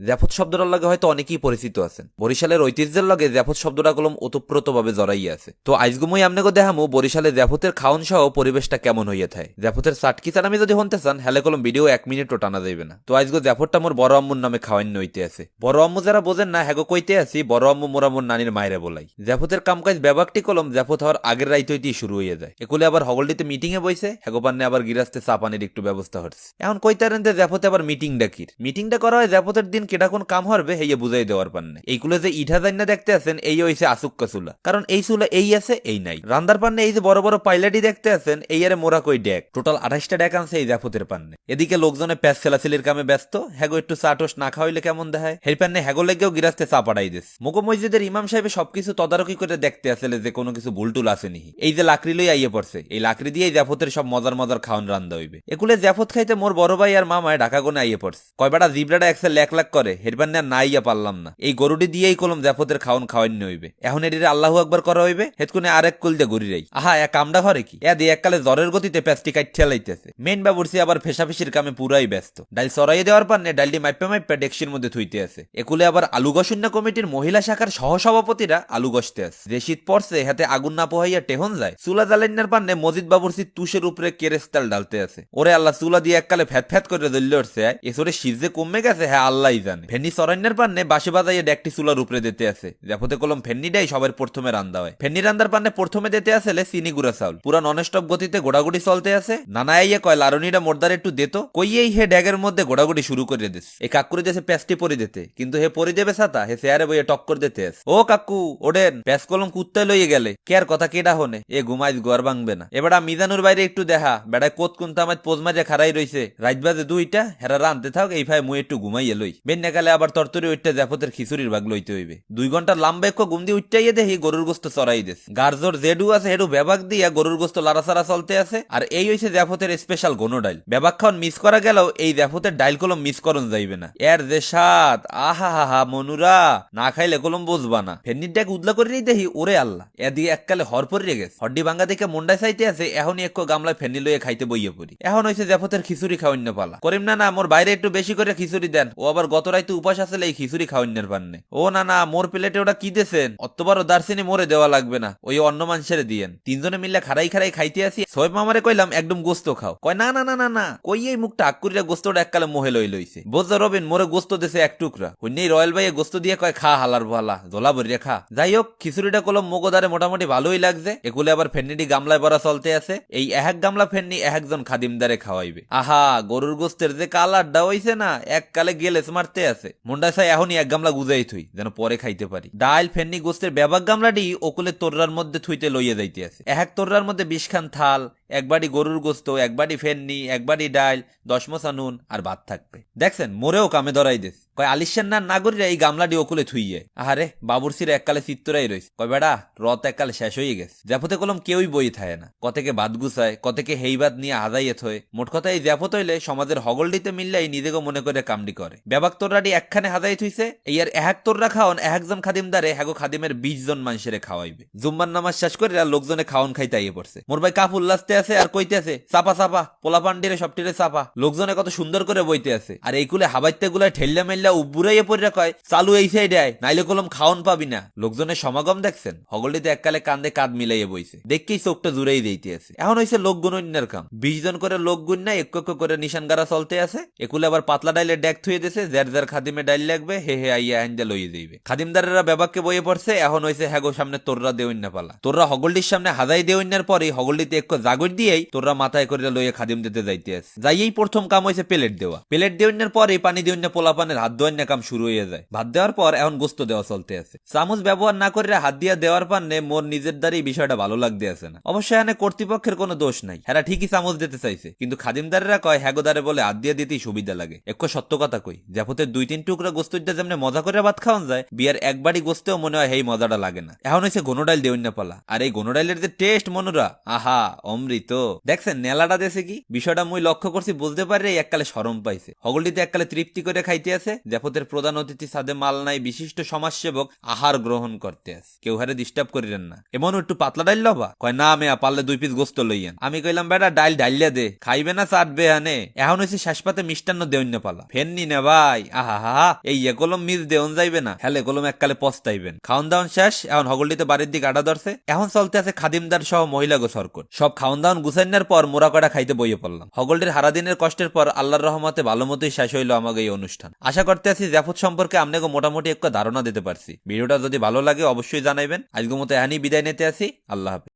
জ্যাফত শব্দটার লগে হয়তো অনেকেই পরিচিত আছেন। বরিশালের ঐতিহ্যের লগে জ্যাফত শব্দটা কলম ওতপ্রোতভাবে জড়াইয়া আছে। তো আইজগুমই আমনেগো দেখামু, বরিশালে জ্যাফতের খাওন সহ পরিবেশটা কেমন হইয়া থাকে জ্যাফতের চাটকি চানামি যদি হনতে চান, হেলে কলম ভিডিও এক মিনিটও টানা যাইবে না। তো আইজগো জ্যাফতটা মোর বড় আম্মুর নামে খাওয়ান নইতে আছে। বড় আম্মু যারা বোঝেন না হ্যাগো কইতে আছি, বড় আম্মু মোরা মোর নানির মায়েরে বলাই। জ্যাফতের কামকাজ ব্যাপারটি কলম জ্যাফত হওয়ার আগের রাইত হইতেই শুরু হইয়া যায়। একুলে আবার হগলটিতে মিটিং এ বইছে হ্যাগো পান্নে আবার গিরাস্তে চা পানির একটু ব্যবস্থা হচ্ছে। এখন কইতারেন যে জ্যাফতে আবার মিটিং ডাকির মিটিংটা করা হয় জ্যাফতের দিন কেটা কোন কাম হরবে হেয়ে বুঝাই দেওয়ার পান্নে এইগুলো যে ইঠা জান্না দেখতে আছেন, এই হইছে আসুক্কা চুলা। কারণ এই চুলা এই আছে, এই নাই। রান্দার পান্নে এই যে বড় বড় পাইলাটি দেখতে আছেন, এই আরে মোরা কই ডেক। টোটাল আঠাশটা ডেক আনছে এই জ্যাফতের পান্নে এদিকে লোকজনে প্যাস ছেলাছিলির কামে ব্যস্ত। হ্যাগো একটু চা টোস না খাওয়াইলে কেমন দেখায়? হের পান্নে হ্যাগো লেগেও গিরাস্তে চা পাঠাই দিস। মোগো মসজিদের ইমাম সাহেব সবকিছু তদারকি করে দেখতে আসলে যে কোনো কিছু ভুলটুল আসেনি। এই যে লাকড়ি লই আইয়ে পড়ছে, এই লাকড়ি দিয়ে জ্যাফতের সব মজার মজার খাওয়ান রান্দা হইবে। একুলে জাফত খাইতে মোর বড় ভাই আর মামায় ঢাকা কোনে আইয়ে পড়ছে। কয়বাটা জিবরাটা একসে লেক লাক করে হেরবার না নাইয়া পারলাম না। এই গরুটি দিয়েই কলম জ্যাফতের খাওয়ান খাওয়াইনি হইবে। এখন এটির আল্লাহ একবার করা হইবে? হেতকুনে আরেক কুল দিয়ে ঘুরি রাই আহা এক কামডা ঘরে কি? এ দিয়ে এককালে জ্বরের গতিতে প্যাস্টি কাইট ঠেলাইতেছে মেন বাবুরসি আবার ফেসাফেসির কামে পুরাই ব্যস্ত। ডাইল সরাই দেওয়ার পান্নে ডাইলটি মাইপে মাইপে ডেক্সির মধ্যে থুইতে আছে। একুলে আবার আলু গসুন্না কমিটির মহিলা শাখার সহসভাপতিরা আলু গসতে আছে। শীত পড়ছে, হাতে আগুন না পোহাইয়া টেহন যায়। চুলা জ্বালাইনার পান্নে মজিদ বাবুরসি তুষের উপরে কেরেস্তাল ডালতে আছে। ওরে আল্লাহ, চুলা দিয়ে এককালে ফ্যাত ফ্যাত করে দল্লে উঠছে এসরে শীত যে কমে গেছে হ্যাঁ আল্লাহই জানে। ফেন্নি সরাইনার পান্নে বাসে বাজাইয়ে ডেকটি চুলার উপরে দিতে আছে। জাফতে কলম ফেন্নিটাই সবার প্রথমে রান্দা হয়। ফেন্নি রান্দার পান্নে প্রথমে দিতে আসলে চিনি গুড়া চাউল। পুরা ননস্টপ গতিতে গোড়াগুড়ি চলতে আছে। নানা আইয়া কয় লারুনিটা মোরদার একটু দেত। কইয়েই হে ড্যাগের মধ্যে গোড়াগুড়ি শুরু করে দিস। এই কাকুরে দেশে প্যাস্টি পরে দিতে। কিন্তু হে পরে দেবে সাতা হে চেয়ারে বইয়ে টক্কর দিতে আছে। ও কাকু ওডেন প্যাস কলম কুত্তায় লইয়ে গেলে, কে আর কথা কেডা হনে? এ ঘুমাইজ গোয়ার ভাঙবে না। এবারে মিজানুর বাইরে একটু দেখা বেড়ায় কোত কুন্তা আমার পোজ মাঝে খারাই রইছে। রাইত বাজে দুইটা, হেরা রানতে থাক, এই ভাই মুই একটু ঘুমাইয়ে লই। বেন্যাকালে আবার তরতরি উঠতে জাফতের খিচুড়ির ভাগ লইতে হইবে। দুই ঘণ্টা লাম্বা একটু ঘুম দিয়ে উঠটাইয়ে দেখি গরুর গোস্ত চড়াই দেস। গার্জর জেডু আছে, হেডু বেবাক দিয়া গরুর গোস্ত লাড়াচাড়া চলতে আছে, আর এই হইছে জাফতের স্পেশাল গনো ডাইল। বেবাক খাওয়ান মিস করা গেলেও এই জাফতের ডাইল কলম মিস করন যাইবে না। এর যে স্বাদ আহা হা হা মনুরা, না খাইলে কলম বুঝবা না। ফেন্নির ডেক উদলা করে দেখি ওরে আল্লাহ। এদিকে এককালে হর পরে গেছে। হড্ডি ভাঙ্গা দেখে মুন্ডায় চাইতে আছে, এখনই এক গামলায় ফেন্নি লইয়ে খাইতে বইয়ে পড়ি। এখন হইছে জাফতের খিচুড়ি খাওয়ান্য পালা করিম না না মোর বাইরে একটু বেশি করে খিচুড়ি দেন, ও আবার গত রাইতে উপাস আসলে এই খিচুড়ি খাওয়ান্যের পান্নে ও না না, মোর প্লেটে ওটা কি দেছেন? অতবারও দার্সিনি মোরে দেওয়া লাগবে না, ওই অন্য মানুষের দিয়েন। তিনজনে মিললে খারাই খারাই খাইতে আসি সোহেব মামারে কইলাম, একদম গোস্ত খাও। কয়, না না না না না, কই এই মুখটা? আকুরিরা গোস্তটা এককালে মোহে লই লইছে। বোঝ রবিন, মোরে গোস্ত দেছে এক টুকরা। হইনেই রয়্যাল ভাইয়ে গোস্ত দিয়ে কয়, খা হালার ভালা জলা ভরিয়া খা। যাই হোক, খিচুড়িটা কলম মোগোদারে মোটামুটি ভালোই লাগছে। এগুলো আবার ফেন্নিটি গামলায় ভরা চলতে আছে। এই এক গামলা ফেন্নি একজন খাদিমদারে খাওয়াইবে। আহা, গরুর গোস্তের যে কালারটা হইছে না এক কালে গেলে মারতে আছে। মুন্ডা সাই এখনই এক গামলা গুজাই থুই, যেন পরে খাইতে পারি। ডাইল ফেন্নি গোস্তের ব্যাবাক গামলাটি ওকুলে তোর্রার মধ্যে থুইতে লইয়া যাইতে আছে। এক তোর্রার মধ্যে বিশখান থাল একবারই গরুর গোস্ত, এক একবারই ফেননি একবারই ডাইল দশমসা নুন আর ভাত থাকবে। দেখছেন, মোরেও কামে ধরাই দেস কয়, আলিশান না নাগরিরা এই গামলাটি ওকুলে থুইয়ে। আহারে বাবুরসির এককালে চিত্তরাই রইস কয় বেড়া রত এককালে শেষ হয়ে গেছে। জাফতে কলম কেউই বই থাকে না। কতেকে বাদ গুছায়, কতেকে হেইবাদ নিয়ে আদাইয়ে থয়। মোট কথা এই জাফত হইলে সমাজের হগলডিতে মিললেই নিজেকে মনে করে কামডি করে। ব্যাবাক তোররাটি একখানে হাদাই থুইছে এই আর এক তোররা খাওন একজন খাদিমদারে হ্যাগো খাদিমের বিশ জন মানুষের খাওয়াইবে। জুম্বার নামাজ শেষ করে লোকজনে খাওয়ান খাইতে আইয়ে পড়ছে। মোর ভাই কাপ উল্লাসতে আছে আর কইতে আছে, চাপা চাপা, পোলা পান্ডিরে সবটিরে চাপা। লোকজনে কত সুন্দর করে বইতে আছে। আর এইগুলো হাবাইতে গুলা ঠেল্লা মেল্লা উবুরাইয়ে পড়ে কয়, চালু এই সাইডে আয়, নাইলে কলম খাওন পাবি না। লোকজনের সমাগম দেখছেন। হগলটিতে এককালে কান্দে কাঁধ মিলাইয়ে বইছে। দেখকেই চোখটা জুড়েই দিতে আছে। এখন হইছে লোক গুণন্যার কাম। বিশ জন করে লোক গুণ না এক করে নিশান গাড়া চলতে আছে। একুলে আবার পাতলা ডাইলে ডেক থুয়ে দিছে, জের যার খাদিমে ডাইল লাগবে, হে হে আইয়া আইন লইয়ে যাইবে। খাদিমদারেরা ব্যাবাককে বইয়ে পড়ছে, এখন হইছে হ্যাগো সামনে তোররা দেউন্না পালা। তোররা হগলটির সামনে হাজাই দেউন্নার পরে হগলটিতে এক জাগর দিয়েই তোররা মাথায় করে লইয়ে খাদিম দিতে যাইতে আছে যাইয়েই প্রথম কাম হইছে প্লেট দেওয়া। প্লেট দেউন্নার পরে পানি দেউন্না পোলাপানের হাত ধোয়ান্না কাম শুরু হয়ে যায়। ভাত দেওয়ার পর এখন গোস্ত দেওয়া চলতে আছে চামচ ব্যবহার না করে হাত দিয়া দেওয়ার পান্নে মোর নিজের দ্বারাই বিষয়টা ভালো লাগতে আছে না। অবশ্য এখানে কর্তৃপক্ষের কোনো দোষ নাই। হ্যাঁ ঠিকই চামচ দিতে চাইছে। কিন্তু খাদিমদারেরা কয় হ্যাগোদারে বলে, হাত দিয়ে দিতেই সুবিধা লাগে। এক সত্য কথা কই জাফতের দুই তিন টুকরা গোস্তটা যেমনি মজা করে ভাত খাওয়ান যায়, বিয়ার একবারই গোস্তেও মনে হয় এই মজাটা লাগে না। এখন হয়েছে গোনোডাইল দেউন্না পালা। আর এই গোনোডাইলের যে টেস্ট মনোরা, আহা, অমৃত। হগলডি তো। দেখছেন, নেলাটা দেশে কি? বিষয়টা মুই লক্ষ্য করছি, বুঝতে পারি এককালে সরম পাইছে। হগলডিতে এককালে তৃপ্তি করে খাইতে আছে জাফতের প্রধান অতিথি সাদে মাল নাই, বিশিষ্ট সমাজসেবক আহার গ্রহণ করতে আছে। কেউ হারে ডিস্টার্ব করিলেন না। এমন একটু পাতলা ডাইল লবা? কয়, না, মেয়া, পারলে দুই পিস গোস্ত লইয়েন। আমি কইলাম, বেটা, ডাইল ডাইলিয়া দে। খাইবে না চাটবে হানে এখন হয়েছে শেষ পাতে মিষ্টান্ন দেউন্য পালা ফেননি না ভাই। আহা, হা এই এ কলম মিস দেউন যাইবে না। হেলে কলম এককালে পস্তাইবেন। খাওন দাওন শেষ, এখন হগলটিতে বাড়ির দিকে আডা ধরছে। এখন চলতে আছে খাদিমদার সহ মহিলা গো সরকট সব খাওন দাওন গুসাইনার পর মোরা কটা খাইতে বইয়ে পড়লাম। হগলটির হারাদিনের কষ্টের পর আল্লাহর রহমতে ভালো মতোই শেষ হইল আমাকে এই অনুষ্ঠান। আশা করতে আছি জাফত সম্পর্কে আপনাকে মোটামুটি একটা ধারণা দিতে পারছি। ভিডিওটা যদি ভালো লাগে অবশ্যই জানাইবেন। আজকের মতো এহানি বিদায় নিতে আসি আল্লাহ হাফিজ।